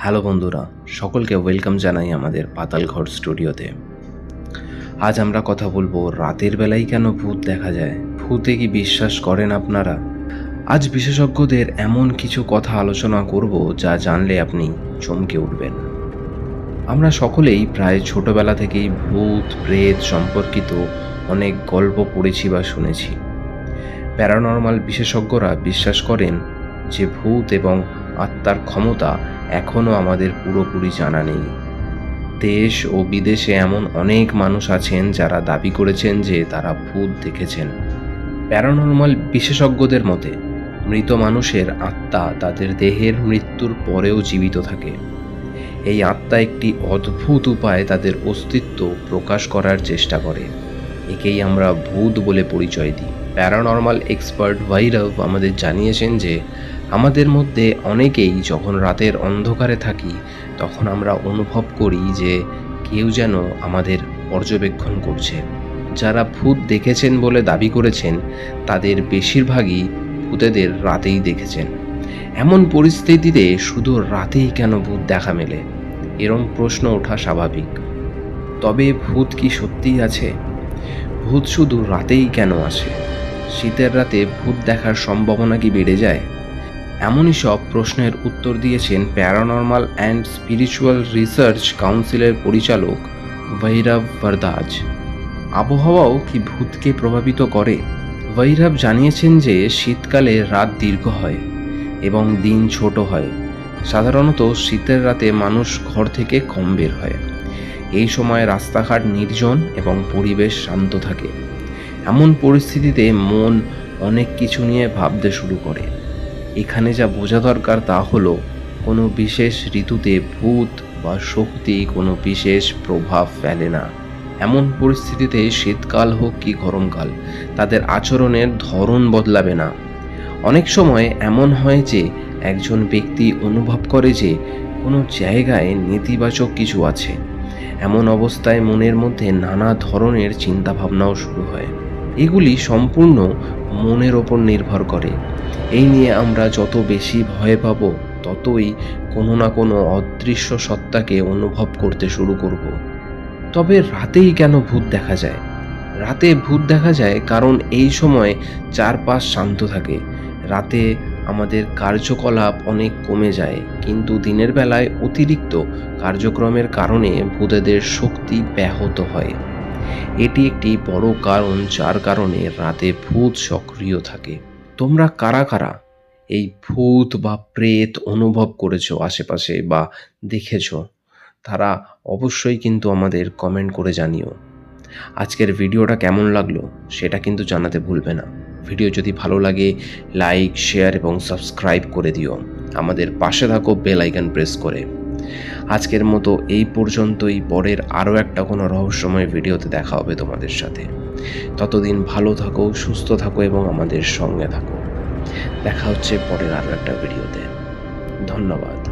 Hello বন্ধুরা, সকলকে welcome জানাই আমাদের পাতালঘর স্টুডিওতে। আজ আমরা কথা বলব, রাতের বেলায় কেন ভূত দেখা যায়? ভূতে কি বিশ্বাস করেন আপনারা? আজ বিশেষজ্ঞদের এমন কিছু কথা আলোচনা করব, যা জানলে আপনি চমকে উঠবেন। আমরা সকলেই প্রায় ছোটবেলা থেকেই ভূত, প্রেত সম্পর্কিত অনেক গল্প পড়েছি বা শুনেছি। প্যারানর্মাল বিশেষজ্ঞরা বিশ্বাস করেন যে ভূত এবং আত্মার ক্ষমতা এখনও আমাদের পুরোপুরি জানা নেই। দেশ ও বিদেশে এমন অনেক মানুষ আছেন যারা দাবি করেছেন যে তারা ভূত দেখেছেন। প্যারানর্মাল বিশেষজ্ঞদের মতে, মৃত মানুষের আত্মা তাদের দেহের মৃত্যুর পরেও জীবিত থাকে। এই আত্মা একটি অদ্ভুত উপায়ে তাদের অস্তিত্ব প্রকাশ করার চেষ্টা করে। একেই আমরা ভূত বলে পরিচয় দিই। প্যারানর্মাল এক্সপার্ট ভৈরব আমাদের জানিয়েছেন যে, আমাদের মধ্যে অনেকেই যখন রাতের অন্ধকারে থাকি, তখন আমরা অনুভব করি যে কেউ যেন আমাদের পর্যবেক্ষণ করছে। যারা ভূত দেখেছেন বলে দাবি করেছেন, তাদের বেশিরভাগই ভূতেদের রাতেই দেখেছেন। এমন পরিস্থিতিতে শুধু রাতেই কেন ভূত দেখা মেলে? এরম প্রশ্ন ওঠা স্বাভাবিক। তবে ভূত কি সত্যিই আছে? ভূত শুধু রাতেই কেন আসে? শীতের রাতে ভূত দেখার সম্ভাবনা কি বেড়ে যায়? এমনই সব প্রশ্নের উত্তর দিয়েছেন প্যারানর্মাল অ্যান্ড স্পিরিচুয়াল রিসার্চ কাউন্সিলের পরিচালক ভৈরব বরদাজ আবহাওয়াও কি ভূতকে প্রভাবিত করে? ভৈরব জানিয়েছেন যে শীতকালে রাত দীর্ঘ হয় এবং দিন ছোট হয়। সাধারণত শীতের রাতে মানুষ ঘর থেকে কম বের হয়। এই সময় রাস্তাঘাট নির্জন এবং পরিবেশ শান্ত থাকে। এমন পরিস্থিতিতে মন অনেক কিছু নিয়ে ভাবতে শুরু করে। এখানে যা বোঝা দরকার তা হলো, কোনো বিশেষ ঋতুতে ভূত বা শক্তি কোনো বিশেষ প্রভাব ফেলে না। এমন পরিস্থিতিতে শীতকাল হোক কি গরমকাল, তাদের আচরণের ধরন বদলাবে না। অনেক সময় এমন হয় যে, একজন ব্যক্তি অনুভব করে যে, কোনো জায়গায় নেতিবাচক কিছু আছে। এমন অবস্থায় মনের মধ্যে নানা ধরনের চিন্তাভাবনাও শুরু হয়। এগুলি সম্পূর্ণ মনের ওপর নির্ভর করে। এই নিয়ে আমরা যত বেশি ভয় পাব, ততই কোনো না কোনো অদৃশ্য সত্তাকে অনুভব করতে শুরু করব। তবে রাতেই কেন ভূত দেখা যায়? রাতে ভূত দেখা যায় কারণ এই সময় চারপাশ শান্ত থাকে। রাতে আমাদের কার্যকলাপ অনেক কমে যায়, কিন্তু দিনের বেলায় অতিরিক্ত কার্যক্রমের কারণে ভূতেদের শক্তি ব্যাহত হয়। এটি একটি বড় কারণ যার কারণে রাতে ভূত সক্রিয় থাকে। তোমরা কারা কারা এই ভূত বা প্রেত অনুভব করেছ আশেপাশে বা দেখেছ? তারা অবশ্যই কিন্তু আমাদের কমেন্ট করে জানিও। আজকের ভিডিওটা কেমন লাগল সেটা কিন্তু জানাতে ভুলবে না। ভিডিও যদি ভালো লাগে, লাইক, শেয়ার এবং সাবস্ক্রাইব করে দিও। আমাদের পাশে থাকো, বেল আইকন প্রেস করে। আজকের মতো এই পর্যন্তই। পরের আরও একটা কোনো রহস্যময় ভিডিওতে দেখা হবে তোমাদের সাথে। ততদিন ভালো থাকো, সুস্থ থাকো এবং আমাদের সঙ্গে থাকো। দেখা হচ্ছে পরের আরও একটা ভিডিওতে। ধন্যবাদ।